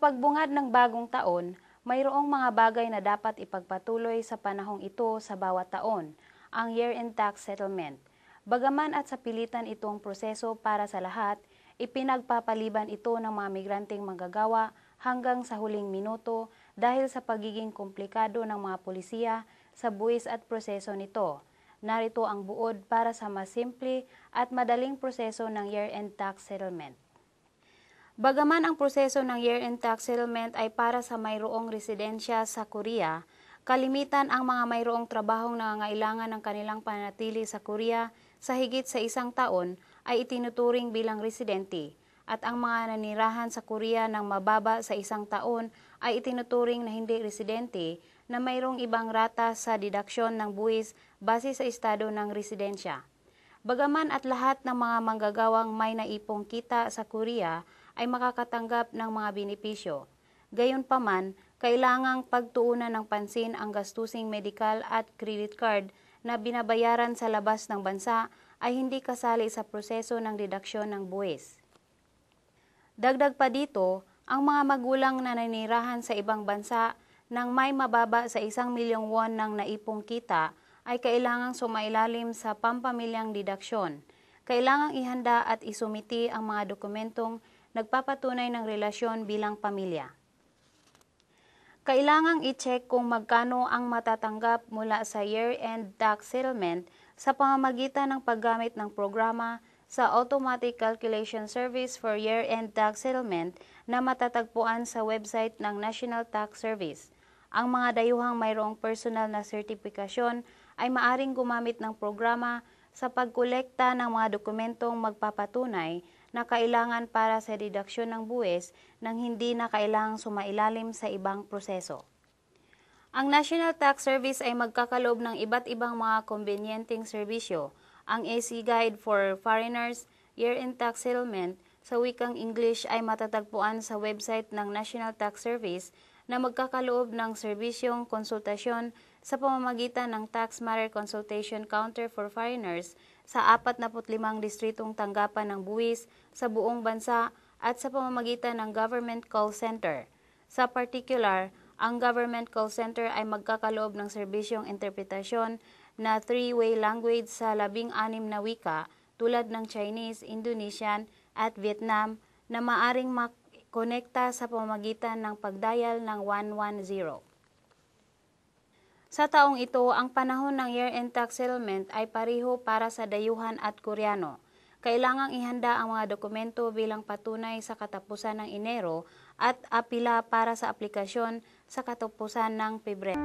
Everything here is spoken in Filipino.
Pagbungad ng bagong taon, mayroong mga bagay na dapat ipagpatuloy sa panahong ito sa bawat taon, ang year-end tax settlement. Bagaman at sa pilitan itong proseso para sa lahat, ipinagpapaliban ito ng mga migranteng manggagawa hanggang sa huling minuto dahil sa pagiging komplikado ng mga pulisya sa buwis at proseso nito. Narito ang buod para sa mas simple at madaling proseso ng year-end tax settlement. Bagaman ang proseso ng year-end tax settlement ay para sa mayroong residensya sa Korea, kalimitan ang mga mayroong trabahong nangangailangan ng kanilang panatili sa Korea sa higit sa isang taon ay itinuturing bilang residente at ang mga nanirahan sa Korea ng mababa sa isang taon ay itinuturing na hindi residente na mayroong ibang rata sa didaksyon ng buwis base sa estado ng residensya. Bagaman at lahat ng mga manggagawang may naipong kita sa Korea ay makakatanggap ng mga benepisyo. Gayunpaman, kailangang pagtuunan ng pansin ang gastusing medical at credit card na binabayaran sa labas ng bansa ay hindi kasali sa proseso ng deduksyon ng buwis. Dagdag pa dito, ang mga magulang na nanirahan sa ibang bansa nang may mababa sa isang milyong won ng naipong kita ay kailangang sumailalim sa pampamilyang didaksyon. Kailangang ihanda at isumiti ang mga dokumentong nagpapatunay ng relasyon bilang pamilya. Kailangang i-check kung magkano ang matatanggap mula sa year-end tax settlement sa pamamagitan ng paggamit ng programa sa Automatic Calculation Service for Year-End Tax Settlement na matatagpuan sa website ng National Tax Service. Ang mga dayuhang mayroong personal na sertipikasyon ay maaring gumamit ng programa sa pagkolekta ng mga dokumentong magpapatunay na kailangan para sa deduksyon ng buwis nang hindi na kailangang sumailalim sa ibang proseso. Ang National Tax Service ay magkakaloob ng iba't ibang mga kombenyenteng serbisyo. Ang AC Guide for Foreigners, Year-End Tax Settlement sa wikang English ay matatagpuan sa website ng National Tax Service na magkakaloob ng serbisyong konsultasyon sa pamamagitan ng Tax Matter Consultation Counter for Foreigners sa 45 distritong tanggapan ng buwis sa buong bansa at sa pamamagitan ng Government Call Center. Sa particular, ang Government Call Center ay magkakaloob ng serbisyong interpretasyon na three-way language sa labing-anim na wika tulad ng Chinese, Indonesian at Vietnam na maaring konekta sa pamamagitan ng pagdial ng 110. Sa taong ito, ang panahon ng year-end tax settlement ay pareho para sa dayuhan at Koreano. Kailangang ihanda ang mga dokumento bilang patunay sa katapusan ng Enero at apila para sa aplikasyon sa katapusan ng Pebrero.